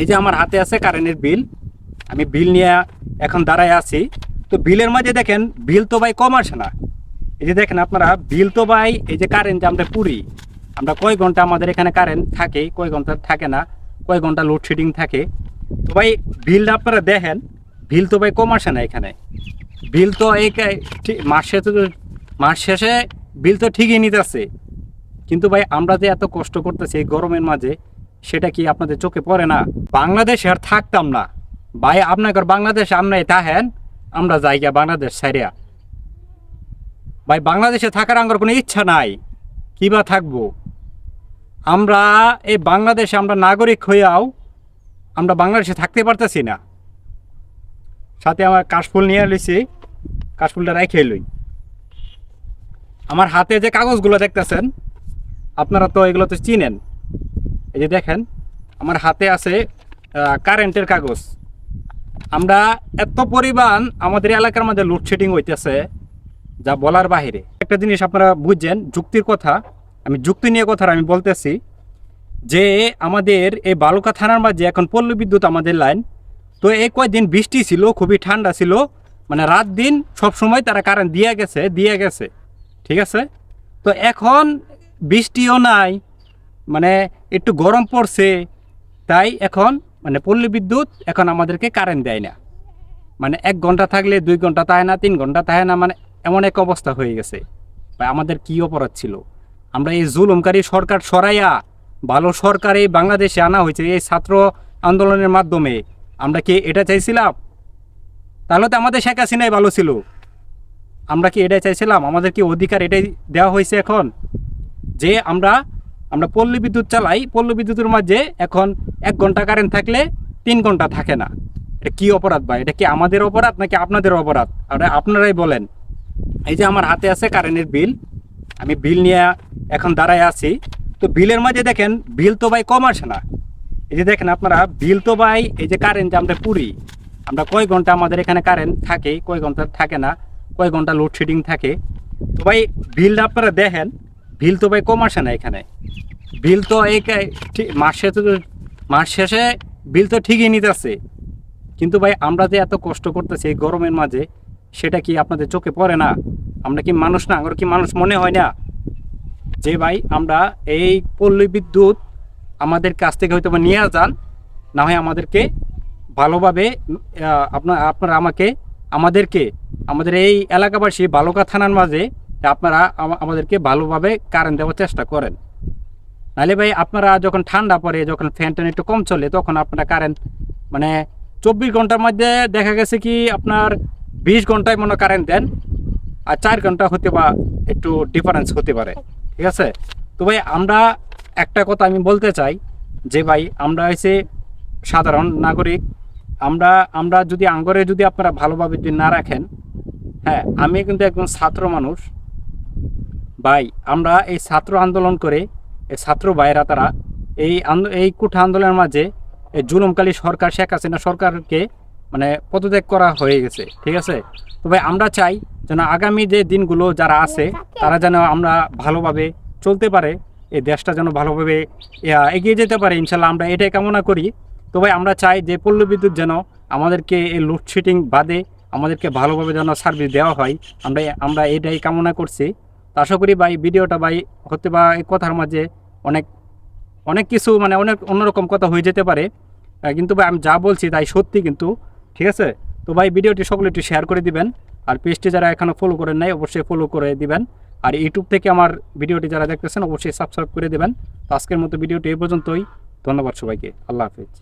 এই যে আমার হাতে আছে কারেন্টের বিল আমি বিল নিয়ে এখন দাঁড়ায় আছি। তো বিলের মাঝে দেখেন বিল তো ভাই কম আসে না। এই যে দেখেন আপনারা বিল তো ভাই এই যে কারেন্ট যে আমরা পুরি আমরা কয় ঘণ্টা আমাদের এখানে কারেন্ট থাকে, কয় ঘণ্টা থাকে না, কয় ঘণ্টা লোডশেডিং থাকে। তো ভাই বিলটা আপনারা দেখেন বিল তো ভাই কম আসে না এখানে। বিল তো এই মাস শেষে মাস শেষে বিল তো ঠিকই নিতেছে। কিন্তু ভাই আমরা যে এত কষ্ট করতেছি এই গরমের মাঝে সেটা কি আপনাদের চোখে পড়ে না? বাংলাদেশে আর থাকতাম না। ভাই আপনাকে বাংলাদেশে আমরাই তাহেন আমরা জায়গা বাংলাদেশ সাইরিয়া ভাই, বাংলাদেশে থাকার আমার কোনো ইচ্ছা নাই। কি বা থাকব? আমরা এই বাংলাদেশে আমরা নাগরিক হইয়াও আমরা বাংলাদেশে থাকতে পারতেছি না। সাথে আমার কাশফুল নিয়ে লইছি, কাশফুলটা রেখে লই। আমার হাতে যে কাগজগুলো দেখতেছেন, আপনারা তো এগুলো তো চিনেন। এই যে দেখেন, আমার হাতে আছে কারেন্টের কাগজ। আমরা এত পরিমাণ আমাদের এলাকার মধ্যে লোডশেডিং হইতেছে, যা বলার বাহিরে। একটা জিনিস আপনারা বুঝছেন, যুক্তির কথা, আমি যুক্তি নিয়ে কথা আমি বলতেছি, যে আমাদের এই বালুকা থানার মাঝে এখন পল্লী বিদ্যুৎ আমাদের লাইন তো এই কয়েকদিন বৃষ্টি ছিল, খুবই ঠান্ডা ছিল মানে রাত দিন সব সময় তারা কারেন্ট দিয়ে গেছে দিয়ে গেছে। ঠিক আছে? তো এখন বৃষ্টিও নাই মানে একটু গরম পড়ছে, তাই এখন মানে পল্লী বিদ্যুৎ এখন আমাদেরকে কারেন্ট দেয় না। মানে এক ঘণ্টা থাকলে দুই ঘণ্টা থাকে না, তিন ঘণ্টা থাকে না মানে এমন এক অবস্থা হয়ে গেছে। ভাই, আমাদের কি অপরাধ ছিল? আমরা এই জুলুমকারী সরকার সরাইয়া ভালো সরকার এই বাংলাদেশে আনা হয়েছে, এই ছাত্র আন্দোলনের মাধ্যমে। আমরা কি এটা চাইছিলাম? তাহলে তো আমাদের শেখ হাসিনাই ভালো ছিল। আমরা কি এটাই চাইছিলাম? আমাদের কি অধিকার এটাই দেওয়া হয়েছে এখন? যে আমরা আমরা পল্লী বিদ্যুৎ চালাই, পল্লী বিদ্যুতের মাঝে এখন এক ঘণ্টা কারেন্ট থাকলে তিন ঘণ্টা থাকে না। এটা কি অপরাধ ভাই? এটা কি আমাদের অপরাধ নাকি আপনাদের অপরাধ? আর আপনারাই বলেন। এই যে আমার হাতে আছে কারেন্টের বিল আমি বিল নিয়ে এখন দাঁড়ায় আছি। তো বিলের মাঝে দেখেন বিল তো ভাই কম আসে না। এই যে দেখেন আপনারা বিল তো ভাই এই যে কারেন্ট যে আমরা পুরি আমরা কয় ঘণ্টা আমাদের এখানে কারেন্ট থাকে, কয় ঘণ্টা থাকে না, কয় ঘণ্টা লোডশেডিং থাকে। তো ভাই বিলটা আপনারা দেখেন বিল তো ভাই কম আসে না এখানে। বিল তো এই মাস শেষে মাস শেষে বিল তো ঠিকই নিতেছে। কিন্তু ভাই আমরা যে এত কষ্ট করতেছি এই গরমের মাঝে, সেটা কি আপনাদের চোখে পড়ে না? আমরা কি মানুষ না? আমরা কি মানুষ মনে হয় না? যে ভাই আমরা এই পল্লী বিদ্যুৎ আমাদের কাছ থেকে হয়তো নিয়ে যান, না হয় আমাদেরকে ভালোভাবে আপনার আপনারা আমাকে আমাদেরকে আমাদের এই এলাকাবাসী বালুকা থানার মাঝে আপনারা আমাদেরকে ভালোভাবে কারেন্ট দেওয়ার চেষ্টা করেন। নাহলে ভাই আপনারা যখন ঠান্ডা পড়ে, যখন ফ্যান ট্যান একটু কম চলে, তখন আপনারা কারেন্ট মানে চব্বিশ ঘণ্টার মধ্যে দেখা গেছে কি আপনার বিশ ঘন্টায় মনে কারেন্ট দেন, আর চার ঘণ্টা হতে বা একটু ডিফারেন্স হতে পারে। ঠিক আছে? তো ভাই আমরা একটা কথা আমি বলতে চাই, যে ভাই আমরা হচ্ছে সাধারণ নাগরিক। আমরা আমরা যদি আঙ্গরে যদি আপনারা ভালোভাবে যদি না রাখেন হ্যাঁ আমি কিন্তু একজন ছাত্র মানুষ। ভাই, আমরা এই ছাত্র আন্দোলন করে ছাত্র ভাইয়েরা তারা এই এই কুঠা আন্দোলনের মাঝে জুলুমকালী সরকার, শেখ হাসিনা সরকারকে মানে পদত্যাগ করা হয়ে গেছে, ঠিক আছে? তো ভাই, আমরা চাই যেন আগামী যে দিনগুলো যারা আছে, তারা যেন আমরা ভালোভাবে চলতে পারে, এই দেশটা যেন ভালোভাবে এগিয়ে যেতে পারে, ইনশাল্লাহ আমরা এটাই কামনা করি। তো ভাই, আমরা চাই যে পল্লী বিদ্যুৎ যেন আমাদেরকে এই লোডশেডিং বাদে আমাদেরকে ভালোভাবে যেন সার্ভিস দেওয়া হয়, আমরা আমরা এটাই কামনা করছি। আশা করি ভাই ভিডিওটা ভাই হতে বা এই কথার মাঝে অনেক অনেক কিছু মানে অনেক অন্যরকম কথা হয়ে যেতে পারে। কিন্তু ভাই আমি যা বলছি তাই সত্যি কিন্তু, ঠিক আছে? তো ভাই ভিডিওটি সকলে একটু শেয়ার করে দিবেন, আর পেজটি যারা এখনও ফলো করেন নাই, অবশ্যই ফলো করে দিবেন। আর ইউটিউব থেকে আমার ভিডিওটি যারা দেখতেছেন, অবশ্যই সাবস্ক্রাইব করে দেবেন। তো আজকের মতো ভিডিওটি এই পর্যন্তই। ধন্যবাদ সবাইকে। আল্লাহ হাফিজ।